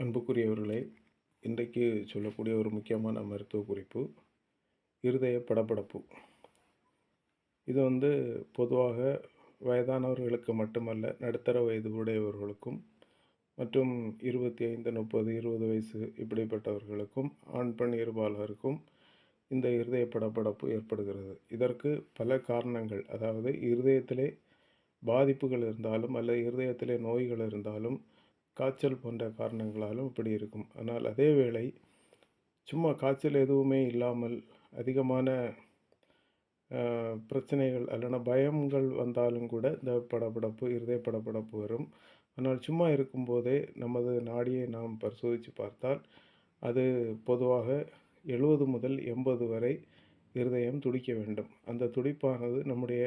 அன்புக்குரியவர்களே இன்றைக்கு சொல்லக்கூடிய ஒரு முக்கியமான மருத்துவ குறிப்பு இருதய படபடப்பு. இது வந்து பொதுவாக வயதானவர்களுக்கு மட்டுமல்ல நடுத்தர வயது உடையவர்களுக்கும் மற்றும் இருபத்தி ஐந்து முப்பது இருபது வயசு இப்படிப்பட்டவர்களுக்கும் ஆண் பெண் இருபாலருக்கும் இந்த இருதய படபடப்பு ஏற்படுகிறது. இதற்கு பல காரணங்கள் அதாவது இருதயத்திலே பாதிப்புகள் இருந்தாலும் அல்லது இருதயத்திலே நோய்கள் இருந்தாலும் காய்ச்சல் போன்ற காரணங்களாலும் இப்படி இருக்கும். ஆனால் அதே வேளை சும்மா காய்ச்சல் எதுவுமே இல்லாமல் அதிகமான பிரச்சனைகள் அல்லனா பயங்கள் வந்தாலும் கூட இந்த படபடப்பு இருதய படபடப்பு வரும். ஆனால் சும்மா இருக்கும்போதே நமது நாடியை நாம் பரிசோதித்து பார்த்தால் அது பொதுவாக எழுபது முதல் எண்பது வரை இருதயம் துடிக்க வேண்டும். அந்த துடிப்பானது நம்முடைய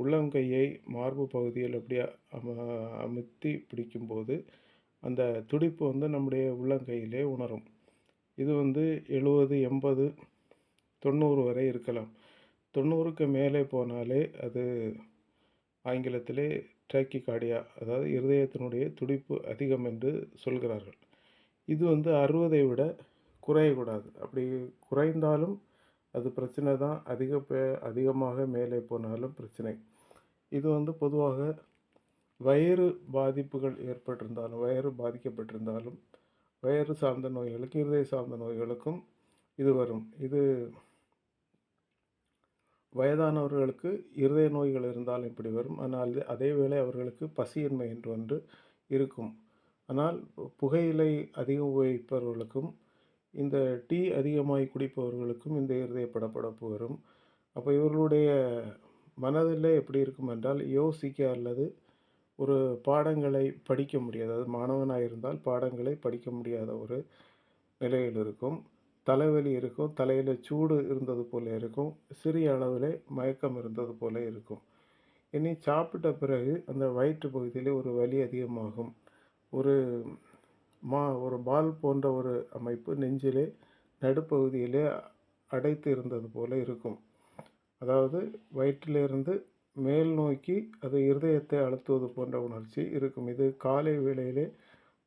உள்ளங்கையை மார்பு பகுதியில் அப்படியே அம அமுத்தி பிடிக்கும்போது அந்த துடிப்பு வந்து நம்முடைய உள்ளங்கையிலே உணரும். இது வந்து எழுபது எண்பது தொண்ணூறு வரை இருக்கலாம். தொண்ணூறுக்கு மேலே போனாலே அது ஆங்கிலத்திலே ட்ராக்கிகார்டியா அதாவது இருதயத்தினுடைய துடிப்பு அதிகம் என்று சொல்கிறார்கள். இது வந்து அறுபதை விட குறையக்கூடாது. அப்படி குறைந்தாலும் அது பிரச்சனை தான். அதிக அதிகமாக மேலே போனாலும் பிரச்சனை. இது வந்து பொதுவாக வயிறு பாதிப்புகள் ஏற்பட்டிருந்தாலும் வயிறு பாதிக்கப்பட்டிருந்தாலும் வயிறு சார்ந்த நோய்களுக்கு இருதய சார்ந்த நோய்களுக்கும் இது வரும். இது வயதானவர்களுக்கு இருதய நோய்கள் இருந்தாலும் இப்படி வரும். ஆனால் அதே வேளை அவர்களுக்கு பசியின்மை என்று ஒன்று இருக்கும். ஆனால் புகையிலை அதிகம் உபயோகிப்பவர்களுக்கும் இந்த டீ அதிகமாய் குடிப்பவர்களுக்கும் இந்த இருதய படப்படப்பு வரும் அப்போ இவர்களுடைய மனதில் எப்படி இருக்கும் என்றால் யோசிக்க அல்லது ஒரு பாடங்களை படிக்க முடியாது. அதாவது மாணவனாக இருந்தால் பாடங்களை படிக்க முடியாத ஒரு நிலையில் இருக்கும். தலைவலி இருக்கும். தலையில் சூடு இருந்தது போல இருக்கும். சிறிய அளவில் மயக்கம் இருந்தது போல இருக்கும். இனி சாப்பிட்ட பிறகு அந்த வயிற்று பகுதியில் ஒரு வலி அதிகமாகும். ஒரு மா ஒரு பால் போன்ற ஒரு அமைப்பு நெஞ்சிலே நடுப்பகுதியிலே அடைத்து இருந்தது போல இருக்கும். அதாவது வயிற்றிலிருந்து மேல் நோக்கி அது இருதயத்தை அழுத்துவது போன்ற உணர்ச்சி இருக்கும். இது காலை வேளையிலே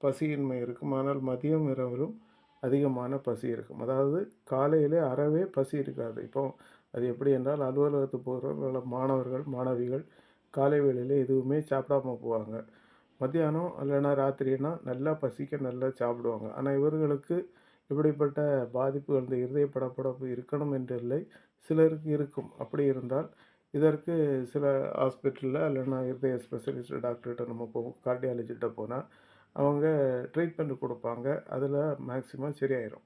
பசியின்மை இருக்கும். ஆனால் மதியம் இரவிலும் அதிகமான பசி இருக்கும். அதாவது காலையிலே அறவே பசி இருக்காது. இப்போ அது எப்படி என்றால் அலுவலகத்துக்கு போகிற மாணவர்கள் மாணவிகள் காலை வேளையில் எதுவுமே சாப்பிடாம போவாங்க. மத்தியானம் இல்லைன்னா ராத்திரினா நல்லா பசிக்க நல்லா சாப்பிடுவாங்க. ஆனால் இவர்களுக்கு இப்படிப்பட்ட பாதிப்புகள் இந்த இருதய படப்படப்பு இருக்கணும் என்று இல்லை. சிலருக்கு இருக்கும். அப்படி இருந்தால் இதற்கு சில ஹாஸ்பிட்டலில் இல்லைன்னா இருதய ஸ்பெஷலிஸ்ட் டாக்டர்கிட்ட நம்ம போ கார்டியாலஜிட்ட போனால் அவங்க ட்ரீட்மெண்ட் கொடுப்பாங்க. அதில் மேக்சிமம் சரியாயிரும்.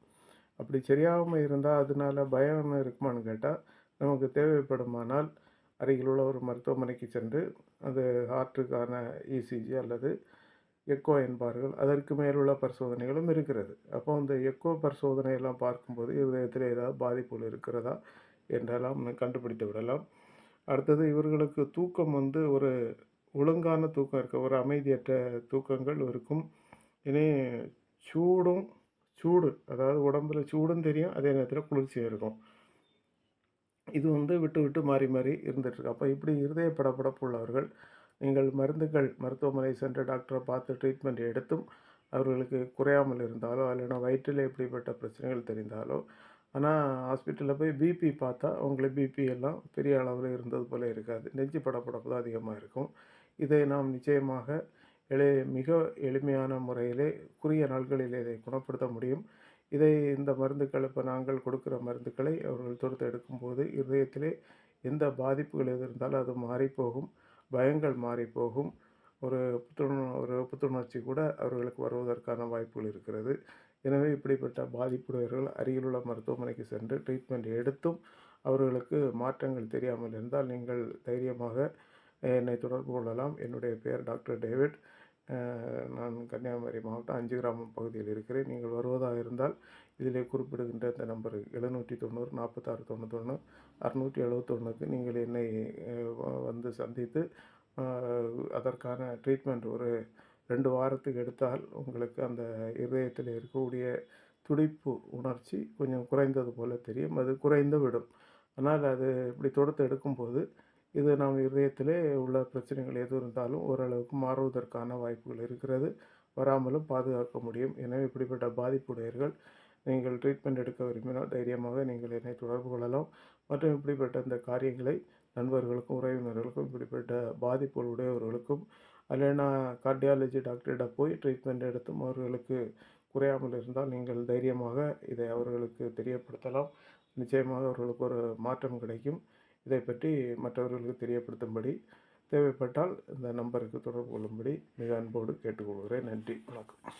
அப்படி சரியாகாமல் இருந்தால் அதனால பயம் இருக்குமான்னு கேட்டால் நமக்கு தேவைப்படுமானால் அருகில் உள்ள ஒரு மருத்துவமனைக்கு சென்று அது ஹார்ட்டுக்கான இசிஜி அல்லது எக்கோ என்பார்கள். அதற்கு மேலுள்ள பரிசோதனைகளும் இருக்கிறது. அப்போ அந்த எக்கோ பரிசோதனையெல்லாம் பார்க்கும்போது இதயத்தில் ஏதாவது பாதிப்புகள் இருக்கிறதா என்றெல்லாம் கண்டுபிடித்து விடலாம். அடுத்தது இவர்களுக்கு தூக்கம் வந்து ஒரு ஒழுங்கான தூக்கம் இருக்க. ஒரு அமைதியற்ற தூக்கங்கள் இருக்கும். இனி சூடும் சூடு அதாவது உடம்புல சூடும் தெரியும் அதே நேரத்தில் குளிர்ச்சியும் இருக்கும். இது வந்து விட்டு விட்டு மாறி மாறி இருந்துகிட்ருக்கு அப்போ இப்படி இருதய படப்படப்பு உள்ளவர்கள் நீங்கள் மருந்துகள் மருத்துவமனை சென்று டாக்டரை பார்த்து ட்ரீட்மெண்ட் எடுத்தும் அவர்களுக்கு குறையாமல் இருந்தாலோ இல்லைனா வயிற்றில் எப்படிப்பட்ட பிரச்சனைகள் தெரிந்தாலோ ஆனால் ஹாஸ்பிட்டலில் போய் பிபி பார்த்தா அவங்களுக்கு பிபி எல்லாம் பெரிய அளவில் இருந்தது போல இருக்காது. நெஞ்சு படப்படப்பு தான் அதிகமாக இருக்கும். இதை நாம் நிச்சயமாக எளி மிக எளிமையான முறையிலே குறுகிய நாட்களில் இதை குணப்படுத்த முடியும். இதை இந்த மருந்துகள் இப்போ நாங்கள் கொடுக்குற மருந்துகளை அவர்கள் தொடுத்து எடுக்கும்போது இருதயத்திலே எந்த பாதிப்புகள் எது இருந்தாலும் அது மாறிப்போகும். பயங்கள் மாறிப்போகும். ஒரு புத்துணு ஒரு புத்துணர்ச்சி கூட அவர்களுக்கு வருவதற்கான வாய்ப்புகள் இருக்கிறது. எனவே இப்படிப்பட்ட பாதிப்புடையவர்கள் அருகிலுள்ள மருத்துவமனைக்கு சென்று ட்ரீட்மெண்ட் எடுத்தும் அவர்களுக்கு மாற்றங்கள் தெரியாமல் இருந்தால் நீங்கள் தைரியமாக என்னை தொடர்பு கொள்ளலாம். என்னுடைய பெயர் டாக்டர் டேவிட். நான் கன்னியாகுமரி மாவட்டம் அஞ்சு கிராமம் பகுதியில் இருக்கிறேன். நீங்கள் வருவதாக இருந்தால் இதிலே குறிப்பிடுகின்ற இந்த நம்பர் எழுநூற்றி தொண்ணூறு நாற்பத்தாறு தொண்ணூத்தொன்று அறுநூற்றி எழுபத்தொன்றுக்கு நீங்கள் என்னை வந்து சந்தித்து அதற்கான ட்ரீட்மெண்ட் ஒரு ரெண்டு வாரத்துக்கு எடுத்தால் உங்களுக்கு அந்த இருதயத்தில் இருக்கக்கூடிய துடிப்பு உணர்ச்சி கொஞ்சம் குறைந்தது போல் தெரியும். அது குறைந்து விடும். ஆனால் அது இப்படி தொடுத்து எடுக்கும்போது இது நாம் இருதயத்திலே உள்ள பிரச்சனைகள் எது இருந்தாலும் ஓரளவுக்கு மாறுவதற்கான வாய்ப்புகள் இருக்கிறது. வராமலும் பாதுகாக்க முடியும். எனவே இப்படிப்பட்ட பாதிப்புடையவர்கள் நீங்கள் ட்ரீட்மெண்ட் எடுக்க விரும்பினால் தைரியமாக நீங்கள் என்னை தொடர்பு கொள்ளலாம். மற்றும் இப்படிப்பட்ட இந்த காரியங்களை நண்பர்களுக்கும் உறவினர்களுக்கும் இப்படிப்பட்ட பாதிப்புகள் உடையவர்களுக்கும் அல்லனா கார்டியாலஜி டாக்டரிடம் போய் ட்ரீட்மெண்ட் எடுத்தும் அவர்களுக்கு குறையாமல் இருந்தால் நீங்கள் தைரியமாக இதை அவர்களுக்கு தெரியப்படுத்தலாம். நிச்சயமாக அவர்களுக்கு ஒரு மாற்றம் கிடைக்கும். இதை பற்றி மற்றவர்களுக்கு தெரியப்படுத்தும்படி தேவைப்பட்டால் இந்த நம்பருக்கு தொடர்பு கொள்ளும்படி மிக அன்போடு கேட்டுக்கொள்கிறேன். நன்றி. வணக்கம்.